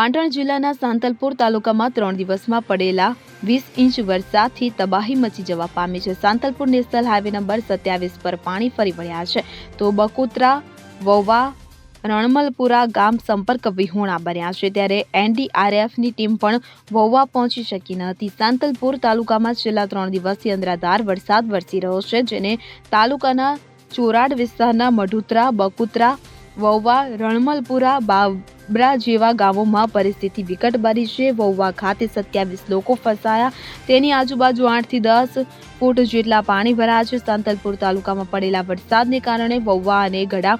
પાટણ જિલ્લાના સાંતલપુર તાલુકામાં ત્રણ દિવસમાં પડેલા વીસ ઇંચ વરસાદથી તબાહી મચી જવા પામી છે. સાંતલપુર નેશનલ હાઈવે નંબર સત્યાવીસ પર પાણી ફરી વળ્યા છે. તો બકુત્રા, વૌવા, રણમલપુરા ગામ સંપર્ક વિહોણા બન્યા છે. ત્યારે એનડીઆરએફની ટીમ પણ વૌવા પહોંચી શકી ન હતી. સાંતલપુર તાલુકામાં છેલ્લા ત્રણ દિવસથી અંધરાધાર વરસાદ વરસી રહ્યો છે, જેને તાલુકાના ચોરાડ વિસ્તારના મઢુત્રા, બકુત્રા વૌવા, રણમલપુરા, બાબરા જેવા ગામોમાં પરિસ્થિતિ વિકટ બની છે. વૌવા ખાતે સત્યાવીસ લોકો ફસાયા. તેની આજુબાજુ આઠથી દસ ફૂટ જેટલા પાણી ભરાયા છે. સાંતલપુર તાલુકામાં પડેલા વરસાદને કારણે વૌવા અને ગડા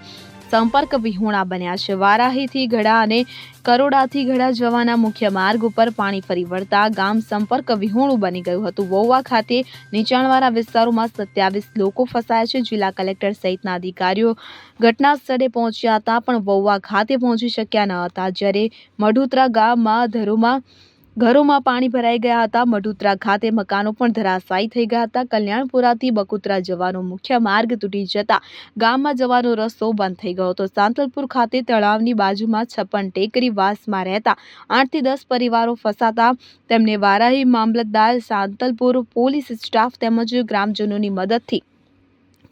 સંપર્ક વિહોણા બન્યા છે. વારાહીથી ઘડા અને કરોડાથી ઘડા જવાના મુખ્ય માર્ગ ઉપર પાણી ફરી વળતા ગામ સંપર્ક વિહોણું બની ગયું હતું. વોવા ખાતે નીચાણવાળા વિસ્તારોમાં સત્યાવીસ લોકો ફસાયા છે. જિલ્લા કલેક્ટર સહિતના અધિકારીઓ ઘટના સ્થળે પહોંચ્યા હતા, પણ વૌવા ખાતે પહોંચી શક્યા ન હતા. જ્યારે મઢુત્રા ગામમાં ધરોમાં ઘરોમાં પાણી ભરાઈ ગયા હતા. મઢુતરા ખાતે મકાનો પણ ધરાશાયી થઈ ગયા હતા. કલ્યાણપુરાથી બકુતરા જવાનો મુખ્ય માર્ગ તૂટી જતા ગામમાં જવાનો રસ્તો બંધ થઈ ગયો હતો. સાંતલપુર ખાતે તળાવની બાજુમાં છપ્પન ટેકરી વાસમાં રહેતા આઠથી દસ પરિવારો ફસાતા તેમને વારાહી મામલતદાર સાંતલપુર પોલીસ સ્ટાફ તેમજ ગ્રામજનોની મદદથી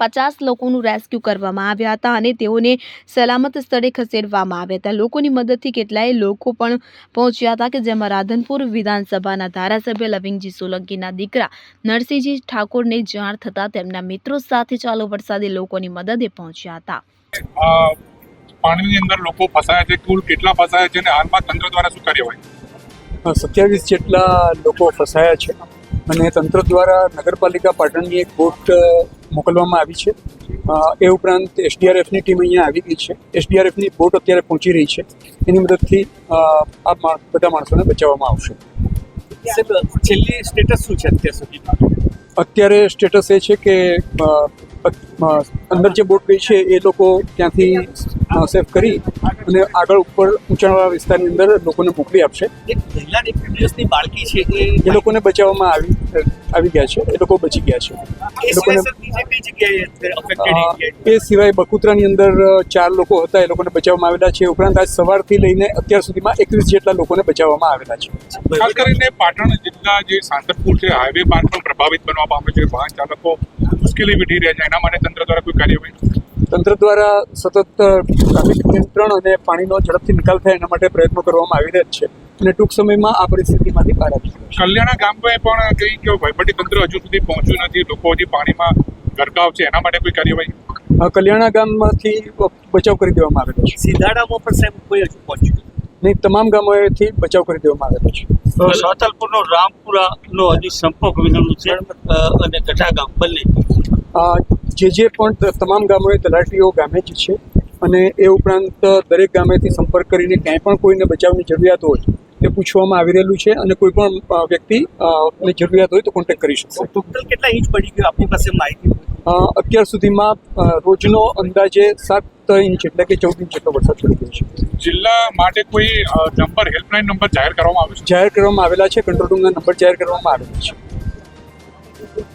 પચાસ લોકોનું રેસ્ક્યુ કરવામાં આવ્યા હતા અને તેઓને સલામત સ્થળે ખસેડવામાં આવ્યા હતા. લોકોની મદદથી કેટલાય લોકો પણ પહોંચ્યા હતા કે જેમાં રાધનપુર વિધાનસભાના ધારાસભ્ય લવિંગજી સોલંકીના દીકરા નરસિંહજી ઠાકોરને જાણ થતાં તેમના મિત્રો સાથે ચાલુ વરસાદે લોકોની મદદે પહોંચ્યા હતા. પાણીની અંદર લોકો ફસાયા છે. કુલ કેટલા ફસાયા છે અને હાલમાં તંત્ર દ્વારા શું કાર્યવાહી? સત્યાવીસ જેટલા લોકો ફસાયા છે. અને તંત્ર દ્વારા નગરપાલિકા પાટણની એક બોટ મોકલવામાં આવી છે. એ ઉપરાંત એસડીઆરએફની ટીમ અહીંયા આવી ગઈ છે. એસડીઆરએફની બોટ અત્યારે પહોંચી રહી છે. એની મદદથી આ બધા માણસોને બચાવવામાં આવશે. છેલ્લી સ્ટેટસ શું છે અત્યાર સુધી? અત્યારે સ્ટેટસ એ છે કે અંદર જે બોટ ગઈ છે એ લોકો ત્યાંથી સેફ કરી અને આગળ ઉપર ઊંચાણવાળા વિસ્તારની અંદર લોકોને મોકલી આપશે. એક મહિલા એક દિવસની બાળકી છે એ એ લોકોને બચાવવામાં આવી આવી ગયા છે. એ લોકો બચી ગયા છે. એ લોકોને એ સિવાય બકુત્રાની અંદર ચાર લોકો હતા એ લોકોને બચાવવામાં આવેલા છે. ઉપરાંત આજ સવારથી લઈને અત્યાર સુધીમાં એકવીસ જેટલા લોકોને બચાવવામાં આવેલા છે. ખાસ કરીને પાટણ જિલ્લા જે સાંતરપુર છે હાઈવે માર્ગ પણ પ્રભાવિત બનવા પામે છે વાહન ચાલકો મુશ્કેલી વેઠી રહ્યા છે. એના માટે તંત્ર દ્વારા કોઈ કાર્યવાહી તંત્ર દ્વારા સતત ટ્રાફિક નિયંત્રણ અને પાણીનો ઝડપથી નિકાલ થાય એના માટે પ્રયત્નો કરવામાં આવી રહ્યા જ છે અને ટૂંક સમયમાં આ પરિસ્થિતિમાંથી બહાર આવી કલ્યાણા ગામમાં પણ કઈ કે વહીવટી તંત્ર હજુ સુધી પહોંચ્યું નથી. લોકો હજી પાણીમાં ગરકાવ છે. એના માટે કોઈ કાર્યવાહી? કલ્યાણા ગામમાંથી બચાવ કરી દેવામાં આવેલો છે. સીધાડામાં પણ સાહેબ કોઈ હજુ પહોંચ્યું નહીં તમામ ગામોએથી બચાવ કરી દેવામાં આવેલો છે. સાતલપુરનો રામપુરાનો હજી સંપર્ક વિહોણું છે અને ગઢા ગામ બંને. જે જે પણ તમામ ગામોએ તલાટીઓ ગામે જ છે અને એ ઉપરાંત દરેક ગામેથી સંપર્ક કરીને ક્યાંય પણ કોઈને બચાવની જરૂરિયાત હોય તે પૂછવામાં આવી રહેલું છે અને કોઈ પણ વ્યક્તિ ને જરૂરિયાત હોય તો કોન્ટેક્ટ કરી શકશે ટોટલ કેટલા ઇંચ પડી ગયો આપની પાસે માહિતી? અત્યાર સુધીમાં રોજનો અંદાજે સાત ઇંચ એટલે કે ચૌદ ઇંચ જેટલો વરસાદ પડી ગયો છે. જિલ્લા માટે કોઈ નંબર હેલ્પલાઇન નંબર જાહેર કરવામાં આવ્યો જાહેર કરવામાં આવેલા છે કંટ્રોલ રૂમના નંબર જાહેર કરવામાં આવેલા છે.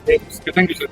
છે થેન્ક યુ સર